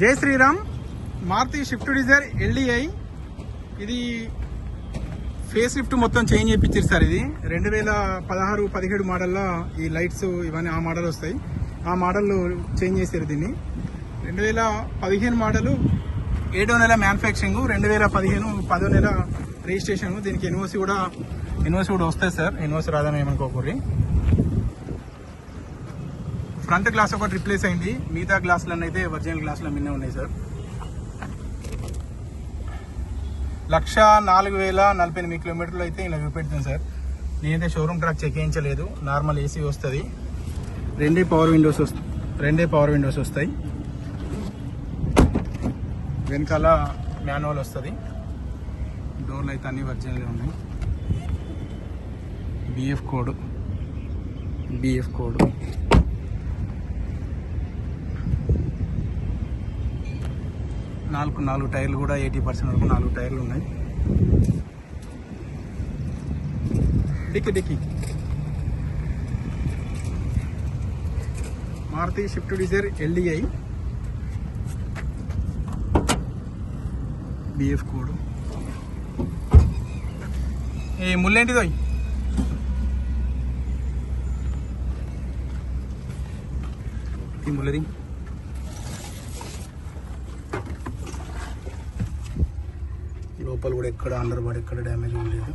జై Shri Ram. Maruti Swift Dzire LDI ఇది face lift మొత్తం చేంజ్ చేయించారు సార్ ఇది. రెండు వేల పదహారు పదిహేడు మోడల్లో ఈ లైట్స్ ఇవన్నీ ఆ మోడల్ వస్తాయి. ఆ మోడల్ చేంజ్ చేశారు దీన్ని. రెండు వేల పదిహేను మోడలు ఏడో నెల మ్యానుఫ్యాక్చరింగ్ రెండు వేల పదిహేను పదో నెల రిజిస్ట్రేషన్ దీనికి ఎన్ఓసి కూడా ఎన్ఓసి కూడా వస్తాయి సార్. ఎన్ఓసి రాదని ఏమనుకోకూరి ఫ్రంట్ గ్లాస్ ఒకటి రిప్లేస్ అయింది. మిగతా గ్లాసులన్నీ అయితే ఒరిజినల్ గ్లాసులు మిన్నే ఉన్నాయి సార్. లక్ష నాలుగు వేల నలభై ఎనిమిది కిలోమీటర్లు అయితే ఇలా చూపెడుతుంది సార్. నేనైతే షోరూమ్ ట్రాక్ చెక్ చేయించలేదు. నార్మల్ ఏసీ వస్తుంది. రెండే పవర్ విండోస్ వస్తాయి రెండే పవర్ విండోస్ వస్తాయి. వెనకాల మాన్యువల్ వస్తుంది. డోర్లు అయితే అన్ని ఒరిజినల్ ఉన్నాయి. బిఎఫ్ కోడ్ బిఎఫ్ కోడ్ నాలుగు నాలుగు టైర్లు కూడా ఎయిటీ పర్సెంట్ వరకు నాలుగు టైర్లు ఉన్నాయి. Dicky dicky. Maruti Swift Dzire LDI. BF code. ఏ ముళ్ళేంటిదో ఈ ముళ్ళది. లోపల కూడా ఎక్కడ అండర్ బాడీ ఎక్కడ డ్యామేజ్ లేదు.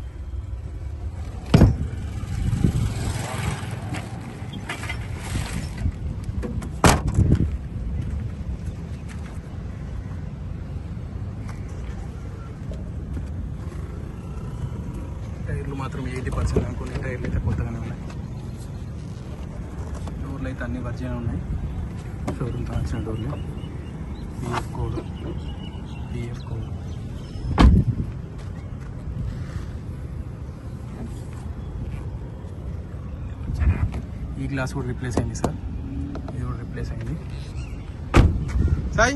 టైర్లు మాత్రం ఎయిటీ పర్సెంట్ అనుకోండి టైర్లు అయితే కొత్తగానే ఉన్నాయి. డోర్లు అయితే అన్ని వర్జిన్ ఉన్నాయి. షోరూమ్ వచ్చిన డోర్లు. బిఎఫ్ కోడ్ బిఎఫ్ కోడ్ ఈ గ్లాస్ కూడా రిప్లేస్ అయింది సార్. ఇది కూడా రిప్లేస్ అయింది. సాయి?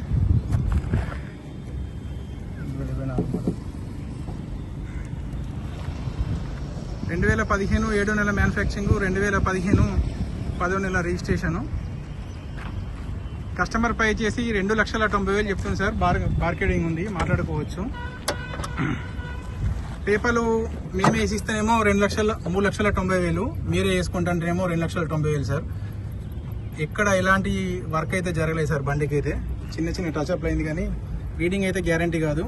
రెండు వేల పదిహేను ఏడో నెల మ్యానుఫ్యాక్చరింగ్ రెండు వేల పదిహేను పదో నెల రిజిస్ట్రేషను. కస్టమర్ పే చేసి రెండు లక్షల తొంభై వేలు చెప్తుంది సార్. బార్ మార్కెటింగ్ ఉంది. మాట్లాడుకోవచ్చు. పేపర్లు మేమే వేసిస్తేనేమో రెండు లక్షల మూడు లక్షల తొంభై వేలు. మీరే వేసుకుంటాంటేనేమో రెండు లక్షల తొంభై వేలు సార్. ఎక్కడ ఎలాంటి వర్క్ అయితే జరగలేదు సార్ బండికి అయితే చిన్న చిన్న టచ్అప్ అయింది కానీ రీడింగ్ అయితే గ్యారంటీ కాదు.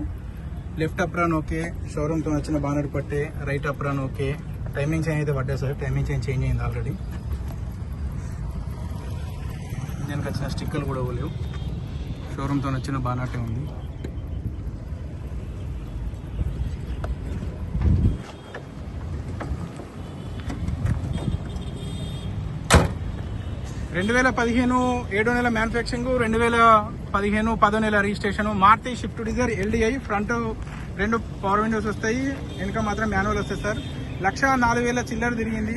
లెఫ్ట్ అప్రాన్ ఓకే షోరూమ్తో వచ్చిన బానర్ పట్టే right apron okay. Timing chain అయితే పడ్డా సార్. టైమింగ్ చేంజ్ చేంజ్ అయింది ఆల్రెడీ ఇంజన్కి వచ్చిన స్టిక్కర్లు కూడా ఇవ్వలేవు. షోరూమ్తో వచ్చిన బానాటే ఉంది. రెండు వేల పదిహేను ఏడో నెల మ్యానుఫ్యాక్చరింగ్ రెండు వేల పదిహేను పదో నెల registration. Maruti Swift Dzire LDI front రెండు పవర్ విండోస్ వస్తాయి వెనుక మాత్రం మాన్యువల్ వస్తాయి సార్. లక్ష నాలుగు వేల చిల్లర తిరిగింది.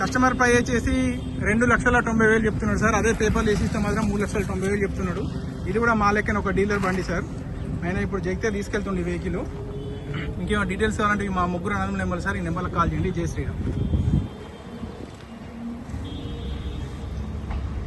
కస్టమర్ పై చేసి రెండు లక్షల తొంభై వేలు చెప్తున్నాడు సార్. అదే పేపర్లు వేసిస్తే మాత్రం మూడు లక్షల తొంభై వేలు చెప్తున్నాడు. ఇది కూడా మా లెక్కన ఒక డీలర్ బండి సార్. ఆయన ఇప్పుడు జగితే తీసుకెళ్తుంది వెహికల్. ఇంకేమైనా డీటెయిల్స్ కావాలంటే మా ముగ్గురు అనంతం నెంబర్ సార్ ఈ నెంబర్కి కాల్ చేయండి. జై శ్రీరామ్.